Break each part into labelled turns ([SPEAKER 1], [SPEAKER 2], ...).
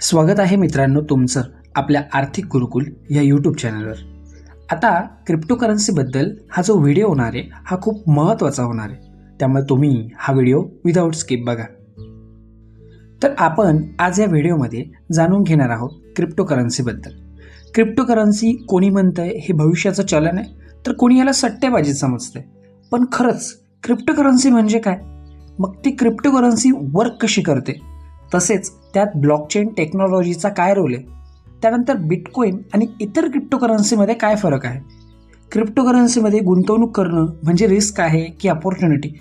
[SPEAKER 1] स्वागत आहे मित्रांनो तुमचं आपल्या आर्थिक गुरुकुल या यूट्यूब चॅनलवर आता क्रिप्टोकरन्सीबद्दल हा जो व्हिडिओ होणार आहे हा खूप महत्त्वाचा होणार आहे. त्यामुळे तुम्ही हा व्हिडिओ विदाऊट स्किप बघा. तर आपण आज या व्हिडिओमध्ये जाणून घेणार आहोत क्रिप्टोकरन्सीबद्दल क्रिप्टोकरन्सी कोणी म्हणतं आहे हे भविष्याचं चलन आहे? तर कोणी याला सट्टेबाजी समजतंय? पण खरंच क्रिप्टोकरन्सी म्हणजे काय? मग ती क्रिप्टोकरन्सी वर्क कशी करते? तसेच त्यात ब्लॉकचेन टेक्नॉलॉजीचा काय रोल आहे? त्यानंतर बिटकॉईन आणि इतर क्रिप्टोकरन्सीमध्ये काय फरक आहे? क्रिप्टोकरन्सीमध्ये गुंतवणूक करणं म्हणजे रिस्क आहे की अपॉर्च्युनिटी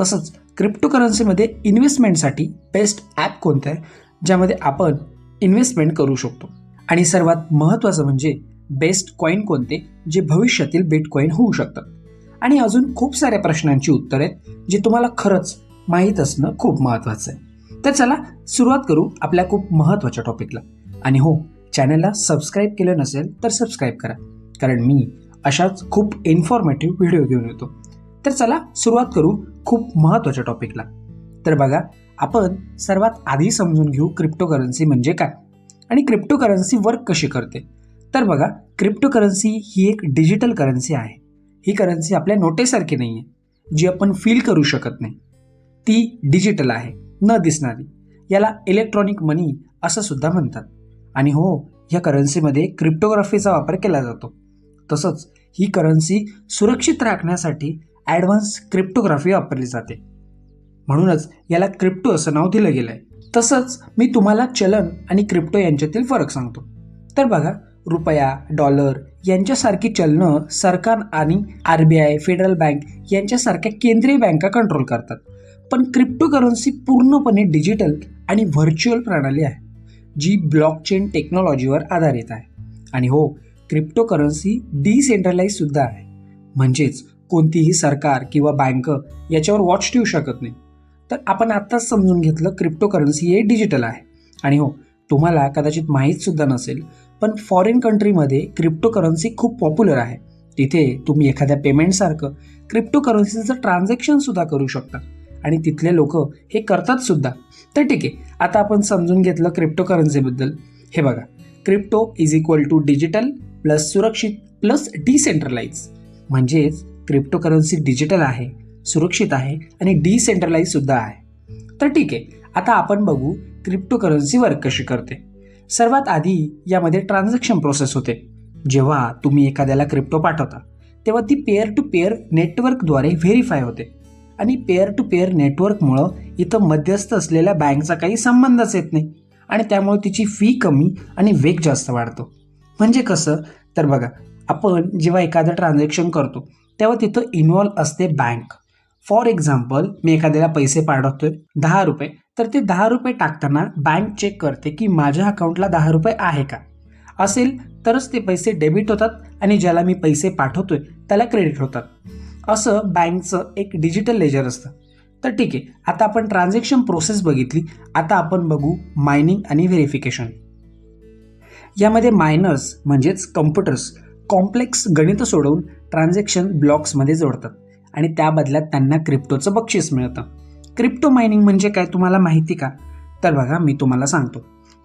[SPEAKER 1] तसंच क्रिप्टोकरन्सीमध्ये इन्व्हेस्टमेंटसाठी बेस्ट ॲप कोणतं आहे? ज्यामध्ये आपण इन्व्हेस्टमेंट करू शकतो. आणि सर्वात महत्त्वाचं म्हणजे बेस्ट कॉईन कोणते? जे भविष्यातील बिटकॉईन होऊ शकतात आणि अजून खूप साऱ्या प्रश्नांची उत्तरं आहेत जे तुम्हाला खरंच माहीत असणं खूप महत्त्वाचं आहे. तर चला सुरुवात करू आपल्या खूप महत्त्वाच्या टॉपिकला. आणि हो चॅनलला सबस्क्राईब केलं नसेल तर सबस्क्राईब करा. कारण मी अशाच खूप इन्फॉर्मेटिव्ह व्हिडिओ घेऊन येतो. तर चला सुरुवात करू खूप महत्त्वाच्या टॉपिकला. तर बघा आपण सर्वात आधी समजून घेऊ क्रिप्टोकरन्सी म्हणजे काय आणि क्रिप्टोकरन्सी वर्क कशी करते. तर बघा क्रिप्टोकरन्सी ही एक डिजिटल करन्सी आहे. ही करन्सी आपल्या नोटेसारखी नाही आहे जी आपण फील करू शकत नाही. ती डिजिटल आहे. न दिसणारी. याला इलेक्ट्रॉनिक मनी असं सुद्धा म्हणतात. आणि हो या करन्सीमध्ये क्रिप्टोग्राफीचा वापर केला जातो. तसंच ही करन्सी सुरक्षित राखण्यासाठी ॲडव्हान्स क्रिप्टोग्राफी वापरली जाते. म्हणूनच याला क्रिप्टो असं नाव दिलं गेलं आहे तसंच मी तुम्हाला चलन आणि क्रिप्टो यांच्यातील फरक सांगतो. तर बघा रुपया डॉलर यांच्यासारखी चलनं सरकार आणि R B I federal bank यांच्यासारख्या केंद्रीय बँका कंट्रोल करतात? पण क्रिप्टोकरन्सी पूर्णपणे डिजिटल आणि व्हर्च्युअल प्रणाली आहे जी ब्लॉकचेन टेक्नॉलॉजीवर आधारित आहे. आणि हो क्रिप्टोकरन्सी डिसेंट्रलाइजसुद्धा आहे. म्हणजेच कोणतीही सरकार किंवा बँक याच्यावर वॉच ठेवू शकत नाही. तर आपण आत्ताच समजून घेतलं क्रिप्टोकरन्सी हे डिजिटल आहे. आणि हो तुम्हाला कदाचित माहीतसुद्धा नसेल पण फॉरेन कंट्रीमध्ये क्रिप्टोकरन्सी खूप पॉप्युलर आहे. तिथे तुम्ही एखाद्या पेमेंटसारखं क्रिप्टोकरन्सीचं ट्रान्झॅक्शनसुद्धा करू शकता. आणि तिथले लोक हे करतात सुद्धा. तर ठीक आहे आता आपण समजून घेतलं क्रिप्टोकरन्सीबद्दल हे बघा crypto is equal to digital plus सुरक्षित प्लस डिसेंट्रलाइज म्हणजेच क्रिप्टोकरन्सी डिजिटल आहे सुरक्षित आहे आणि डिसेंट्रलाइज सुद्धा आहे. तर ठीक आहे आता आपण बघू क्रिप्टोकरन्सी वर्क कशी करते. सर्वात आधी यामध्ये ट्रान्झॅक्शन प्रोसेस होते. जेव्हा तुम्ही एखाद्याला क्रिप्टो पाठवता तेव्हा ती पेअर टू पेअर नेटवर्कद्वारे व्हेरीफाय होते. आणि पेअर टू पेअर नेटवर्कमुळं इथं मध्यस्थ असलेल्या बँकचा काही संबंधच येत नाही. आणि त्यामुळे तिची फी कमी आणि वेग जास्त वाढतो. म्हणजे कसं? तर बघा आपण जेव्हा एखादं ट्रान्झॅक्शन करतो तेव्हा तिथं इन्व्हॉल्व असते बँक फॉर एक्झाम्पल मी एखाद्याला पैसे पाठवतोय दहा रुपये. तर ते दहा रुपये टाकताना बँक चेक करते की माझ्या अकाउंटला दहा रुपये आहे का? असेल तरच ते पैसे डेबिट होतात आणि ज्याला मी पैसे पाठवतोय त्याला क्रेडिट होतात. असं बँकचं एक डिजिटल लेजर असतं. तर ठीक आहे आता आपण ट्रान्झॅक्शन प्रोसेस बघितली. आता आपण बघू मायनिंग आणि व्हेरिफिकेशन यामध्ये मायनर्स म्हणजेच कम्प्युटर्स कॉम्प्लेक्स गणितं सोडवून ट्रान्झॅक्शन ब्लॉक्समध्ये जोडतात. आणि त्या बदल्यात त्यांना क्रिप्टोचं बक्षीस मिळतं. क्रिप्टो मायनिंग म्हणजे काय तुम्हाला माहिती का? तर बघा मी तुम्हाला सांगतो.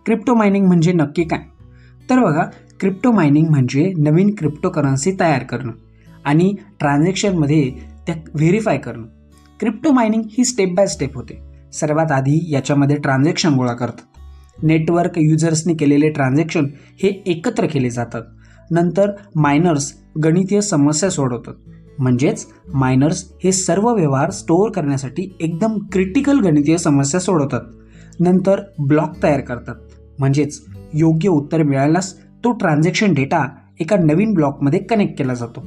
[SPEAKER 1] क्रिप्टो मायनिंग म्हणजे नक्की काय? तर बघा क्रिप्टो मायनिंग म्हणजे नवीन क्रिप्टोकरन्सी तयार करणं. आणि ट्रान्झॅक्शनमध्ये त्या व्हेरीफाय करणं. क्रिप्टो मायनिंग ही स्टेप बाय स्टेप होते. सर्वात आधी याच्यामध्ये ट्रान्झॅक्शन गोळा करतात. नेटवर्क युजर्सनी केलेले ट्रान्झॅक्शन हे एकत्र केले जातात. नंतर मायनर्स गणितीय समस्या सोडवतात. म्हणजेच मायनर्स हे सर्व व्यवहार स्टोअर करण्यासाठी एकदम क्रिटिकल गणितीय समस्या सोडवतात. नंतर ब्लॉक तयार करतात. म्हणजेच योग्य उत्तर मिळाल्यास तो ट्रान्झॅक्शन डेटा एका नवीन ब्लॉकमध्ये कनेक्ट केला जातो.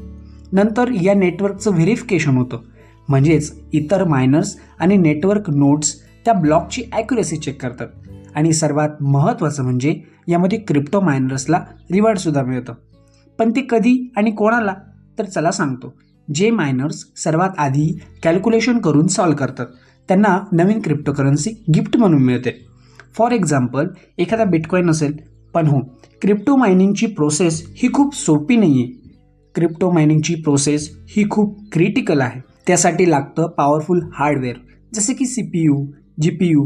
[SPEAKER 1] नंतर या नेटवर्कचं व्हेरिफिकेशन होतं. म्हणजेच इतर मायनर्स आणि नेटवर्क नोट्स त्या ब्लॉकची ॲक्युरेसी चेक करतात. आणि सर्वात महत्त्वाचं म्हणजे यामध्ये क्रिप्टो मायनर्सला रिवॉर्डसुद्धा मिळतं. पण ते कधी आणि कोणाला? तर चला सांगतो. जे मायनर्स सर्वात आधी कॅल्क्युलेशन करून सॉल्व करतात. त्यांना नवीन क्रिप्टोकरन्सी गिफ्ट म्हणून मिळते. फॉर एक्झाम्पल एखादा बिटकॉईन असेल. पण हो क्रिप्टो मायनिंगची प्रोसेस ही खूप सोपी नाही आहे क्रिप्टो मायनिंगची प्रोसेस ही खूप क्रिटिकल आहे. त्यासाठी लागतं पॉवरफुल हार्डवेअर जसे की C P U G P U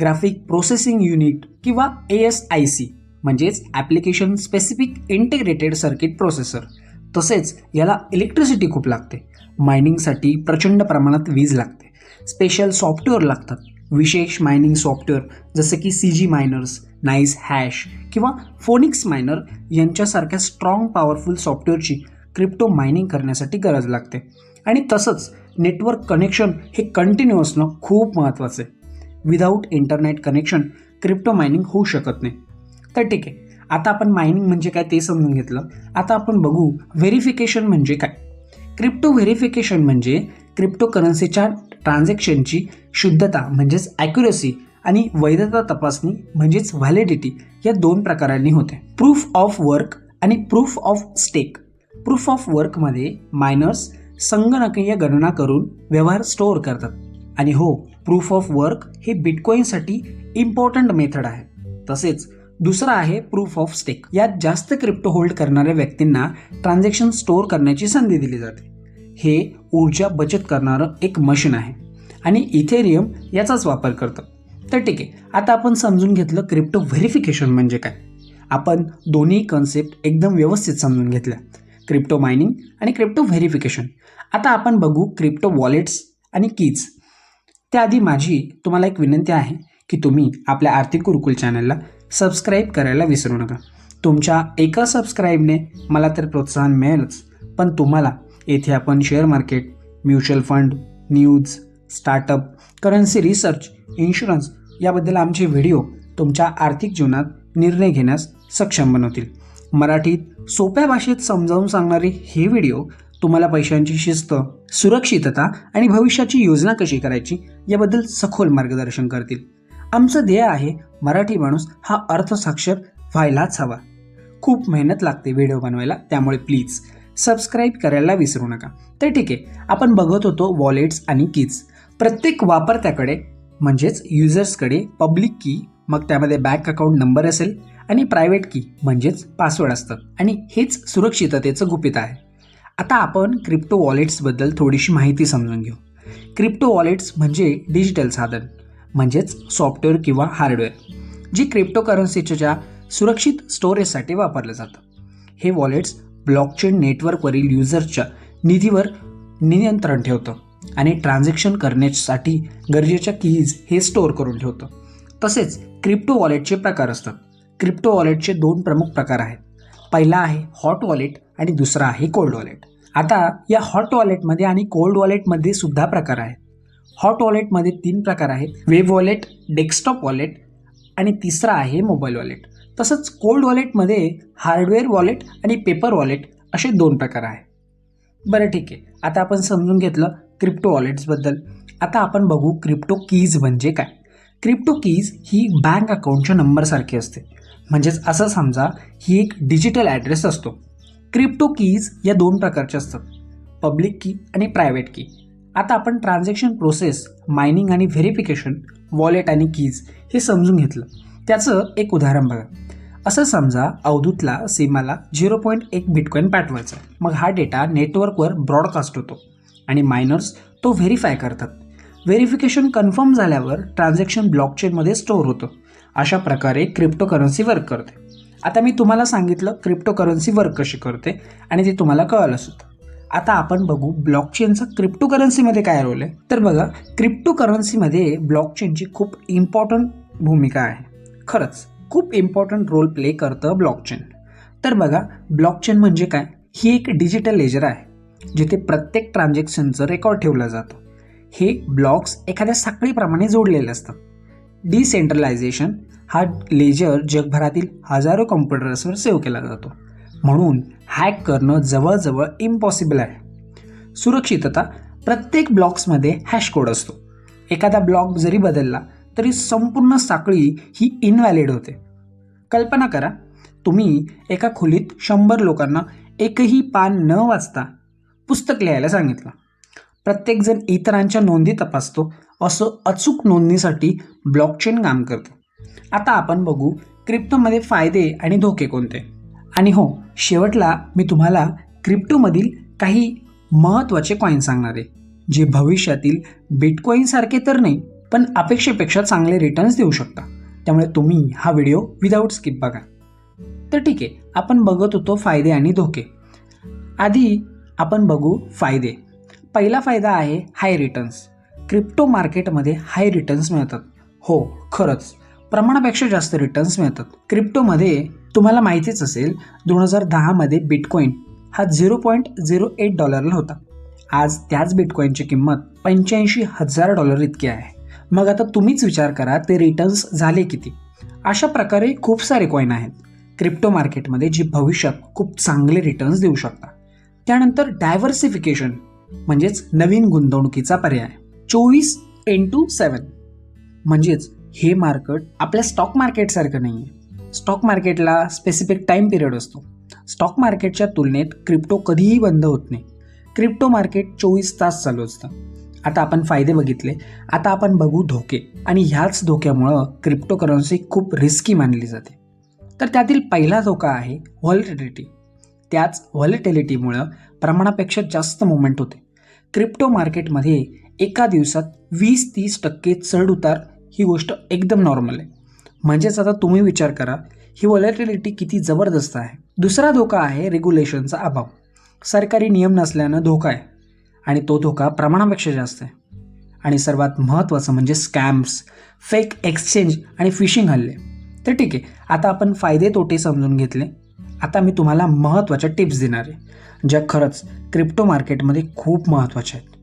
[SPEAKER 1] graphic processing unit किंवा ए एस आय सी म्हणजेच application specific integrated circuit processor तसेच याला इलेक्ट्रिसिटी खूप लागते. मायनिंगसाठी प्रचंड प्रमाणात वीज लागते. स्पेशल सॉफ्टवेअर लागतात. विशेष मायनिंग सॉफ्टवेअर जसे की C G miners nice hash किंवा फोनिक्स मायनर यांच्यासारख्या स्ट्रॉंग पॉवरफुल सॉफ्टवेअरची क्रिप्टो मायनिंग करण्यासाठी गरज लागते. आणि तसंच नेटवर्क कनेक्शन हे कंटिन्यू असणं खूप महत्त्वाचं आहे. Without internet connection crypto mining होऊ शकत नाही. तर ठीक आहे. आता आपण मायनिंग म्हणजे काय ते समजून घेतलं. आता आपण बघू व्हेरिफिकेशन म्हणजे काय. क्रिप्टो व्हेरिफिकेशन म्हणजे क्रिप्टो करन्सीच्या ट्रान्झॅक्शनची शुद्धता म्हणजेच ॲक्युरसी आणि वैधता तपासणी म्हणजेच व्हॅलिडिटी या दोन प्रकारांनी होते. प्रूफ ऑफ वर्क आणि proof of stake proof of वर्कमध्ये miners संगणकीय गणना करून व्यवहार स्टोअर करतात. आणि हो प्रूफ ऑफ वर्क हे बिटकॉईनसाठी इम्पॉर्टंट मेथड आहे. तसेच दुसरा आहे प्रूफ ऑफ स्टेक यात जास्त क्रिप्टो होल्ड करणाऱ्या व्यक्तींना ट्रान्झॅक्शन स्टोअर करण्याची संधी दिली जाते. हे ऊर्जा बचत करणारं एक मशीन आहे. आणि इथेरियम याचाच वापर करतं तर ठीक आहे आता आपण समजून घेतलं क्रिप्टो व्हेरिफिकेशन म्हणजे काय. आपण दोन्ही कन्सेप्ट एकदम व्यवस्थित समजून घेतल्या. क्रिप्टो मायनिंग आणि क्रिप्टो व्हेरिफिकेशन. आता आपण बघू क्रिप्टो वॉलेट्स आणि कीज. त्याआधी माझी तुम्हाला एक विनंती आहे की तुम्ही आपल्या आर्थिक गुरुकुल चॅनलला सबस्क्राईब करायला विसरू नका. तुमच्या एका सबस्क्राईबने मला तर प्रोत्साहन मिळेलच पण तुम्हाला येथे आपण share market mutual fund news startup currency research insurance याबद्दल आमचे व्हिडिओ तुमच्या आर्थिक जीवनात निर्णय घेण्यास सक्षम बनवतील. मराठीत सोप्या भाषेत समजावून सांगणारे हे व्हिडिओ तुम्हाला पैशांची शिस्त सुरक्षितता आणि भविष्याची योजना कशी करायची याबद्दल सखोल मार्गदर्शन करतील. आमचं ध्येय आहे मराठी माणूस हा अर्थसाक्षर व्हायलाच हवा. खूप मेहनत लागते व्हिडिओ बनवायला त्यामुळे प्लीज सबस्क्राईब करायला विसरू नका. तर ठीक आहे आपण बघत होतो वॉलेट्स आणि कीज प्रत्येक वापरत्याकडे म्हणजेच युजर्सकडे पब्लिक की मग त्यामध्ये बँक अकाउंट नंबर असेल आणि प्रायव्हेट की म्हणजेच पासवर्ड असतं. आणि हेच सुरक्षिततेचं गुपित आहे. आता आपण क्रिप्टो वॉलेट्सबद्दल थोडीशी माहिती समजून घेऊ. क्रिप्टो वॉलेट्स म्हणजे डिजिटल साधन म्हणजेच सॉफ्टवेअर किंवा हार्डवेअर जी क्रिप्टो करन्सीच्या सुरक्षित स्टोरेजसाठी वापरलं जातं. हे वॉलेट्स ब्लॉकचेन नेटवर्कवरील युजर्सच्या निधीवर नियंत्रण ठेवतं आणि ट्रान्झॅक्शन करण्यासाठी गरजेच्या कीज हे स्टोअर करून ठेवतं. तसेच क्रिप्टो वॉलेटचे प्रकार असतात. क्रिप्टो वॉलेटचे दोन प्रमुख प्रकार आहेत. पहिला आहे हॉट वॉलेट आणि दुसरा आहे कोल्ड वॉलेट. आता या हॉट वॉलेटमध्ये आणि कोल्ड वॉलेटमध्ये सुद्धा प्रकार आहेत. हॉट वॉलेटमध्ये तीन प्रकार आहेत. वेब वॉलेट डेस्कटॉप वॉलेट आणि तिसरा आहे मोबाईल वॉलेट. तसंच कोल्ड वॉलेटमध्ये हार्डवेअर वॉलेट आणि पेपर वॉलेट असे दोन प्रकार आहेत. बरं ठीक आहे. आता आपण समजून घेतलं क्रिप्टो वॉलेट्सबद्दल. आता आपण बघू क्रिप्टो कीज म्हणजे काय? क्रिप्टो कीज ही बँक अकाउंटच्या नंबरसारखी असते. म्हणजेच असं समजा ही एक डिजिटल ॲड्रेस असतो. क्रिप्टो कीज या दोन प्रकारच्या असतात. पब्लिक की आणि प्रायव्हेट की आता आपण ट्रान्झॅक्शन प्रोसेस मायनिंग आणि व्हेरिफिकेशन वॉलेट आणि कीज हे समजून घेतलं. त्याचं एक उदाहरण बघा. असं समजा अवधूतला सीमाला झिरो पॉईंट एक बिटकॉईन पाठवायचा. मग हा डेटा नेटवर्कवर ब्रॉडकास्ट होतो. आणि मायनर्स तो व्हेरीफाय करतात. व्हेरिफिकेशन कन्फर्म झाल्यावर ट्रान्झॅक्शन ब्लॉकचेनमध्ये स्टोअर होतं. अशा प्रकारे क्रिप्टोकरन्सी वर्क करते. आता मी तुम्हाला सांगितलं क्रिप्टोकरन्सी वर्क कशी करते आणि ते तुम्हाला कळलं सुद्धा. आता आपण बघू ब्लॉकचेनचा क्रिप्टोकरन्सीमध्ये काय रोल आहे. तर बघा क्रिप्टोकरन्सीमध्ये ब्लॉकचेनची खूप इम्पॉर्टंट भूमिका आहे. खरंच खूप इम्पॉर्टंट रोल प्ले करतं ब्लॉकचेन तर बघा ब्लॉकचेन म्हणजे काय? ही एक डिजिटल लेजर आहे जिथे प्रत्येक ट्रान्झॅक्शनचं रेकॉर्ड ठेवलं जातं. हे ब्लॉक्स एखाद्या साखळीप्रमाणे जोडलेले असतात. डिसेंट्रलायझेशन हा लेजर जगभरातील हजारो कॉम्प्युटर्सवर सेव्ह केला जातो. म्हणून हॅक करणं जवळजवळ इम्पॉसिबल आहे. सुरक्षितता प्रत्येक ब्लॉक्समध्ये हॅश कोड असतो. एखादा ब्लॉक जरी बदलला तरी संपूर्ण साखळी ही इनव्हॅलिड होते. कल्पना करा तुम्ही एका खोलीत शंभर लोकांना एकही पान न वाचता पुस्तक लिहायला सांगितलं. प्रत्येकजण इतरांच्या नोंदी तपासतो असं अचूक नोंदणीसाठी ब्लॉकचेन काम करतं. आता आपण बघू क्रिप्टोमध्ये फायदे आणि धोके कोणते. आणि हो शेवटला मी तुम्हाला क्रिप्टोमधील काही महत्त्वाचे कॉईन सांगणार आहे जे भविष्यातील बिटकॉईनसारखे तर नाही पण अपेक्षेपेक्षा चांगले रिटर्न्स देऊ शकता. त्यामुळे तुम्ही हा व्हिडिओ विदाऊट स्किप बघा. तर ठीक आहे आपण बघत होतो फायदे आणि धोके. आधी आपण बघू फायदे. पहिला फायदा आहे हाय रिटर्न्स क्रिप्टो मार्केटमध्ये हाय रिटर्न्स मिळतात. हो खरंच. प्रमाणापेक्षा जास्त रिटर्न्स मिळतात. क्रिप्टोमध्ये तुम्हाला माहितीच असेल दोन हजार दहामध्ये बिटकॉईन हा झिरो पॉईंट झिरो एट डॉलरला होता. आज त्याच बिटकॉईनची किंमत पंच्याऐंशी हजार डॉलर इतकी आहे. मग आता तुम्हीच विचार करा ते रिटर्न्स झाले किती? अशा प्रकारे खूप सारे कॉईन आहेत. क्रिप्टो मार्केटमध्ये जी भविष्यात खूप चांगले रिटर्न्स देऊ शकता. त्यानंतर डायव्हर्सिफिकेशन म्हणजेच नवीन गुंतवणुकीचा पर्याय. चोवीस इंटू सेवन म्हणजेच हे मार्केट आपल्या स्टॉक मार्केटसारखं नाही आहे स्टॉक मार्केटला स्पेसिफिक टाईम पिरियड असतो. स्टॉक मार्केटच्या तुलनेत क्रिप्टो कधीही बंद होत नाही. क्रिप्टो मार्केट चोवीस तास चालू असतं. आता आपण फायदे बघितले. आता आपण बघू धोके. आणि ह्याच धोक्यामुळं क्रिप्टो करन्सी खूप रिस्की मानली जाते. तर त्यातील पहिला धोका आहे व्हॉलिटिलिटी त्याच व्हॉलिटिलिटीमुळं प्रमाणापेक्षा जास्त मुवमेंट होते. क्रिप्टो मार्केटमध्ये एका दिवसात वीस तीस टक्के चढ उतार ही गोष्ट एकदम नॉर्मल आहे. म्हणजेच आता तुम्ही विचार करा ही वॉलेटिलिटी किती जबरदस्त आहे. दुसरा धोका आहे रेग्युलेशनचा अभाव. सरकारी नियम नसल्यानं धोका आहे आणि तो धोका प्रमाणापेक्षा जास्त आहे. आणि सर्वात महत्त्वाचं म्हणजे स्कॅम्स फेक एक्सचेंज आणि फिशिंग हल्ले. तर ठीक आहे आता आपण फायदे तोटे समजून घेतले. आता मी तुम्हाला महत्त्वाच्या टिप्स देणार आहे ज्या खरंच क्रिप्टो मार्केटमध्ये खूप महत्त्वाच्या आहेत.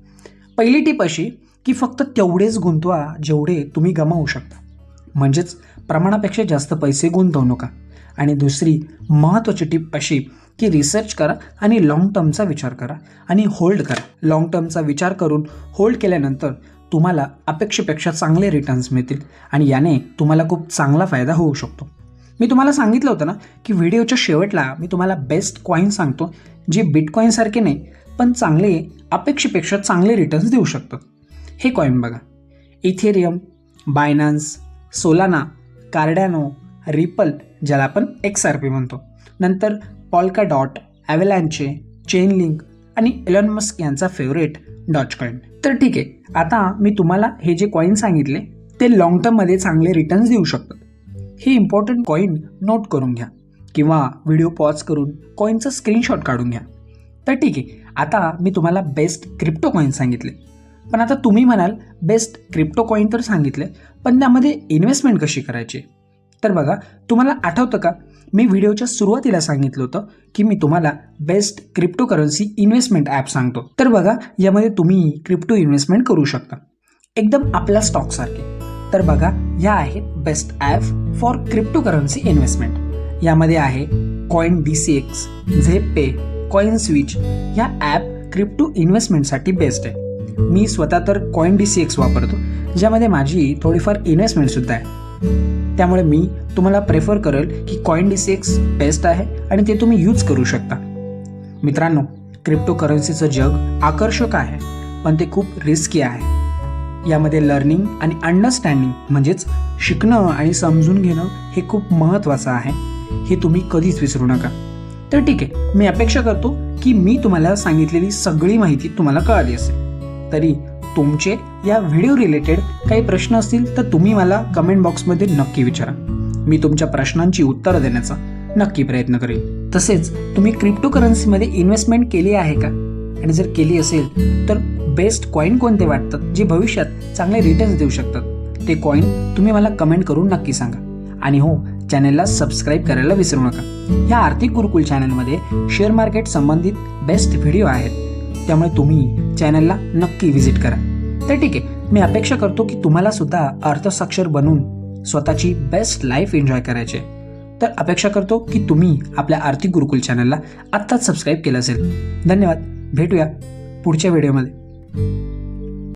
[SPEAKER 1] पहिली टीप अशी की फक्त तेवढेच गुंतवा जेवढे तुम्ही गमावू शकता. म्हणजेच प्रमाणापेक्षा जास्त पैसे गुंतवू नका. आणि दुसरी महत्त्वाची टीप अशी की रिसर्च करा आणि लाँग टर्मचा विचार करा आणि होल्ड करा. लाँग टर्मचा विचार करून होल्ड केल्यानंतर तुम्हाला अपेक्षेपेक्षा चांगले रिटर्न्स मिळतील आणि याने तुम्हाला खूप चांगला फायदा होऊ शकतो. मी तुम्हाला सांगितलं होतं ना की व्हिडिओच्या शेवटला मी तुम्हाला बेस्ट कॉईन सांगतो जे बिटकॉईनसारखे नाही पण चांगले अपेक्षेपेक्षा चांगले रिटर्न्स देऊ शकतात हे कॉईन बघा. Ethereum Binance Solana Cardano Ripple ज्याला आपण एक्स आर पी म्हणतो. नंतर Polkadot Avalanche Chainlink आणि एलॉन मस्क यांचा फेवरेट डॉच कॉईन तर ठीक आहे. आता मी तुम्हाला हे जे कॉईन सांगितले ते लाँग टर्ममध्ये चांगले रिटर्न्स देऊ शकतात. हे इम्पॉर्टंट कॉईन नोट करून घ्या. किंवा व्हिडिओ पॉज करून कॉईनचा स्क्रीनशॉट काढून घ्या. तर ठीक आहे. आता मी तुम्हाला बेस्ट क्रिप्टो कॉईन सांगितले. पण आता तुम्ही म्हणाल बेस्ट क्रिप्टो कॉईन तर सांगितले पण त्यामध्ये इन्व्हेस्टमेंट कशी करायची? तर बघा तुम्हाला आठवतं का? मी व्हिडिओच्या सुरुवातीला सांगितलं होतं की मी तुम्हाला best crypto currency investment app सांगतो. तर बघा यामध्ये तुम्ही क्रिप्टो इन्व्हेस्टमेंट करू शकता. एकदम आपल्या स्टॉकसारखे तर बघा या आहेत best app for crypto currency investment यामध्ये आहे coin D C x ZebPay CoinSwitch ह्या ॲप क्रिप्टो इन्व्हेस्टमेंटसाठी बेस्ट आहे. मी स्वतः तर कॉईन डी सी एक्स वापरतो ज्यामध्ये माझी थोडीफार इन्व्हेस्टमेंटसुद्धा आहे. त्यामुळे मी तुम्हाला प्रेफर करेल की coin D C X best आहे आणि ते तुम्ही यूज करू शकता. मित्रांनो क्रिप्टो करन्सीचं जग आकर्षक आहे पण ते खूप रिस्की आहे. यामध्ये लर्निंग आणि अंडरस्टँडिंग म्हणजेच शिकणं आणि समजून घेणं हे खूप महत्त्वाचं आहे. हे तुम्ही कधीच विसरू नका. तर ठीक आहे मी अपेक्षा करतो की मी तुम्हाला सांगितलेली सगळी माहिती तुम्हाला कळाली असेल. तरी तुमचे या व्हिडिओ रिलेटेड काही प्रश्न असतील तर तुम्ही मला कमेंट बॉक्समध्ये नक्की विचारा. मी तुमच्या प्रश्नांची उत्तरं देण्याचा नक्की प्रयत्न करेन. तसेच तुम्ही क्रिप्टो करन्सीमध्ये इन्व्हेस्टमेंट केली आहे का? आणि जर केली असेल तर बेस्ट कॉईन कोणते वाटतात जे भविष्यात चांगले रिटर्न्स देऊ शकतात? ते कॉईन तुम्ही मला कमेंट करून नक्की सांगा. आणि हो चॅनलला सबस्क्राईब करायला विसरू नका. या आर्थिक गुरुकुल चॅनलमध्ये शेअर मार्केट संबंधित बेस्ट व्हिडिओ आहेत. त्यामुळे तुम्ही चॅनलला नक्की व्हिजिट करा. तर ठीक आहे मी अपेक्षा करतो की तुम्हाला सुद्धा अर्थसाक्षर बनून स्वतःची बेस्ट लाईफ एन्जॉय करायची तर अपेक्षा करतो की तुम्ही आपल्या आर्थिक गुरुकुल चॅनलला आत्ताच सबस्क्राईब केलं असेल. धन्यवाद भेटूया पुढच्या व्हिडिओमध्ये